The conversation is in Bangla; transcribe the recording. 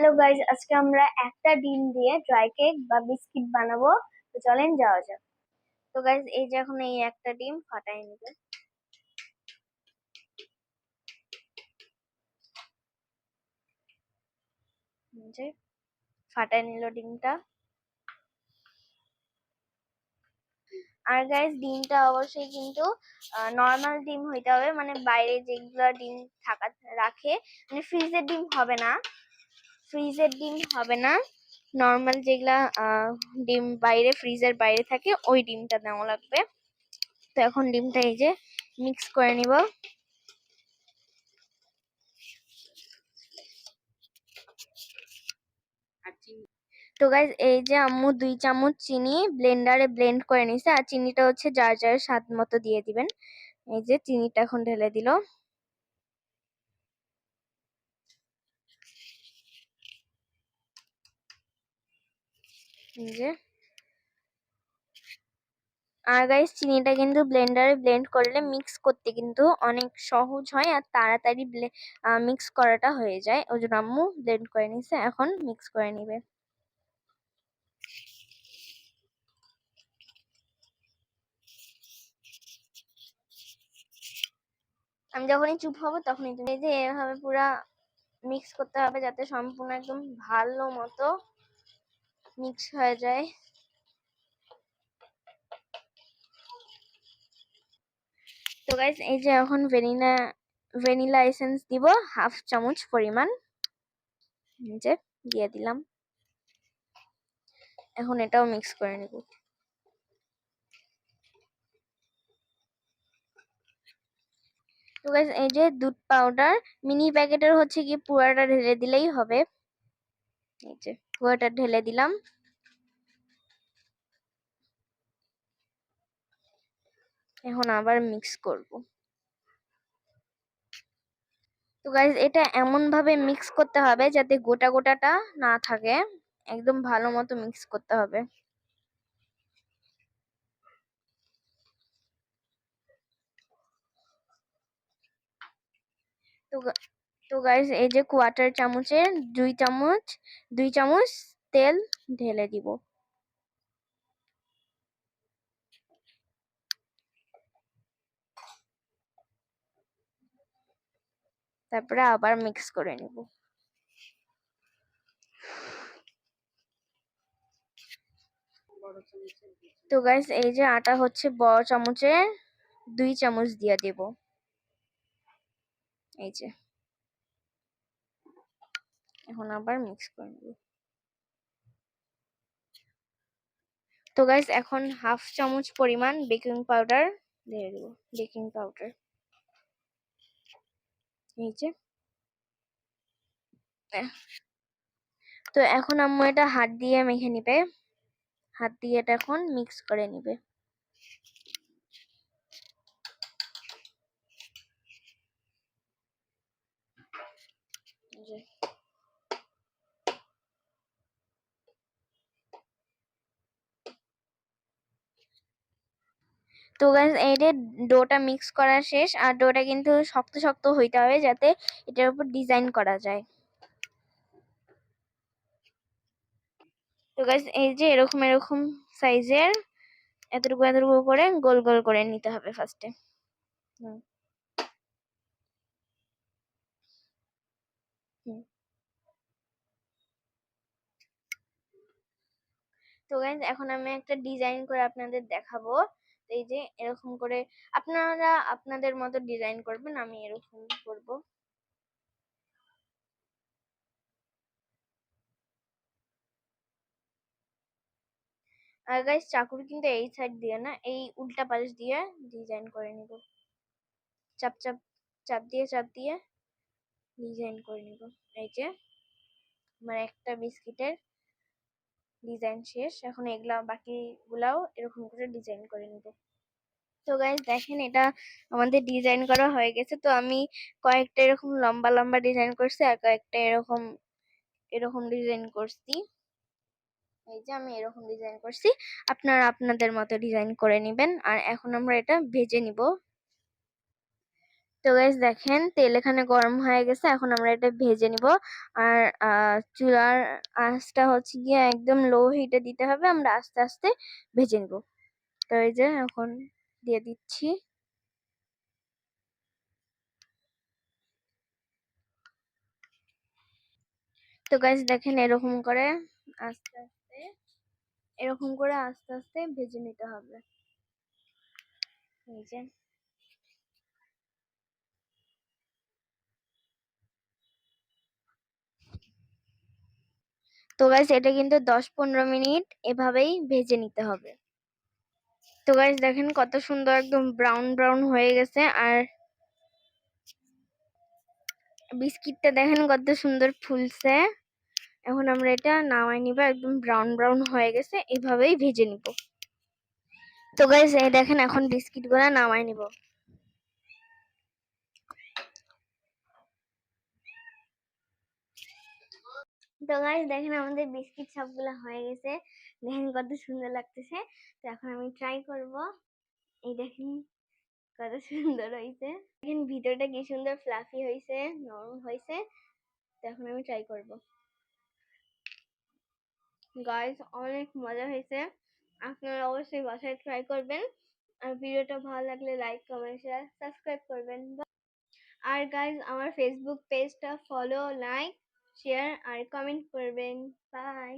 হ্যালো গাইজ আজকে আমরা একটা ডিম দিয়ে ড্রাই কেক বা বিস্কিট বানাবো। তো চলেন যাওয়া যাক। তো গাইজ এই যে এখন এই একটা ডিম ফাটাই নেবে। ফাটাই নিল ডিমটা। আর গাইজ ডিমটা অবশ্যই কিন্তু নর্মাল ডিম হইতে হবে। মানে বাইরে যেগুলো ডিম থাকা, রাখে মানে ফ্রিজের ডিম হবে না। ফ্রিজের ডিম হবে না। নর্মাল যেগুলা ডিম বাইরে ফ্রিজের বাইরে থাকে ওই ডিমটা নেওয়া লাগবে। তো এখন ডিমটা এই যে মিক্স করে নিব। তো গাইজ এই যে আম্মু দুই চামচ চিনি ব্লেন্ডারে ব্লেন্ড করে নিছে আর চিনিটা হচ্ছে যার যার স্বাদ মতো দিয়ে দিবেন। এই যে চিনিটা এখন ঢেলে দিল। যে আর গাইস চিনিটা কিন্তু ব্লেন্ডারে ব্লেন্ড করলে মিক্স করতে কিন্তু অনেক সহজ হয় আর তাড়াতাড়ি মিক্স করাটা হয়ে যায়। ওই জন্য আম্মু ব্লেন্ড করে নিছে, এখন মিক্স করে নিবে। আমি যখনই চুপ হব তখনই তুমি যে এভাবে পুরা মিক্স করতে হবে যাতে সম্পূর্ণ একদম ভালো মতো মিক্স হয়ে যায়। তো গাইজ এই যে এখন ভ্যানিলা ভ্যানিলা এসেন্স দিব হাফ চামচ পরিমাণ। যে, দিয়ে দিলাম। এখন এটাও মিক্স করে নেব। তো এই যে দুধ পাউডার মিনি প্যাকেটের হচ্ছে কি, পুরাটা ঢেলে দিলেই হবে। এই যে। পুরাটা ঢেলে দিলাম। এখন আবার মিক্স করব। তো গাইজ এটা এমন ভাবে মিক্স করতে হবে যাতে গোটা গোটাটা না থাকে। একদম ভালো মতো মিক্স করতে হবে। তো তো গাইজ এই যে কোয়াটার চামচের দুই চামচ দুই চামচ তেল ঢেলে দিব। তারপরে আবার মিক্স করে নিব। তো গাইস এই যে আটা হচ্ছে বড় চামচে দুই চামচ দিয়ে দেব। এই যে। এখন আবার মিক্স করে তো গাইস এখন হাফ চামচ পরিমাণ বেকিং পাউডার দিয়ে দেব বেকিং পাউডার নিচে। তো এখন আম্মু এটা হাত দিয়ে মেখে নিবে। হাত দিয়ে এটা এখন মিক্স করে নিবে। তো গাইস এই যে ডোটা মিক্স করা শেষ, আর ডোটা কিন্তু শক্ত শক্ত হইতে হবে যাতে এটার উপর ডিজাইন করা যায়। তো গাইস এই যে এরকম এরকম সাইজের এতটুকু এতটুকু করে গোল গোল করে নিতে হবে ফার্স্টে হুম। তো গাইজ এখন আমি একটা ডিজাইন করে আপনাদের দেখাবো। এই যে এরকম করে আপনারা আপনাদের মতো ডিজাইন করবেন, আমি এরকম করব। আর গাইজ চাকুর কিন্তু এই সাইড দিয়ে না, এই উল্টা পাশ দিয়ে ডিজাইন করে নিব। চাপ চাপ চাপ দিয়ে চাপ দিয়ে ডিজাইন করে নিব। এই যে, আমার একটা বিস্কিটের ডিজাইন শেষ। এখন এগুলা বাকিগুলাও এরকম করে ডিজাইন করে নিব। তো গাইজ দেখেন এটা আমাদের ডিজাইন করা হয়ে গেছে। তো আমি কয়েকটা এরকম লম্বা লম্বা ডিজাইন করছি আর কয়েকটা এরকম এরকম ডিজাইন করছি। এই যে আমি এরকম ডিজাইন করছি। আপনারা আপনাদের মতো ডিজাইন করে নেবেন। আর এখন আমরা এটা ভেজে নিব। তো গাইস দেখেন, তেল এখানে গরম হয়ে গেছে, এখন আমরা এটা ভেজে নিব। আর চুলার আঁচটা হচ্ছে গিয়ে একদম লো হিটে দিতে হবে, আমরা আস্তে আস্তে ভেজে নিব। তো এই যে, এখন দিয়ে দিচ্ছি। তো গাইস দেখেন, এরকম করে আস্তে আস্তে, এরকম করে আস্তে আস্তে ভেজে নিতে হবে। এই যে। তো গাইস এটা কিন্তু দশ পনেরো মিনিট এভাবেই ভেজে নিতে হবে। তো গাইস দেখেন কত সুন্দর একদম ব্রাউন ব্রাউন হয়ে গেছে। আর বিস্কিটটা দেখেন কত সুন্দর ফুলছে। এখন আমরা এটা নামাই নিব, একদম ব্রাউন ব্রাউন হয়ে গেছে, এভাবেই ভেজে নিব। তো গাইস এই দেখেন এখন বিস্কিটগুলা নামাই নিব। তো গাইস দেখেন আমাদের বিস্কিট সবগুলো হয়ে গেছে। দেখেন কত সুন্দর লাগতেছে। তো এখন আমি ট্রাই করব। এই দেখেন কত সুন্দর হয়েছে দেখেন ভিতরটা কি সুন্দর ফ্লাফি হয়েছে নরম হয়েছে তো এখন আমি ট্রাই করব। গাইস অনেক মজা হয়েছে আপনারা অবশ্যই বাসায় ট্রাই করবেন। আর ভিডিওটা ভালো লাগলে লাইক কমেন্ট শেয়ার সাবস্ক্রাইব করবেন। আর গাইস আমার ফেসবুক পেজটা ফলো লাইক শেয়ার আর কমেন্ট করবেন বাই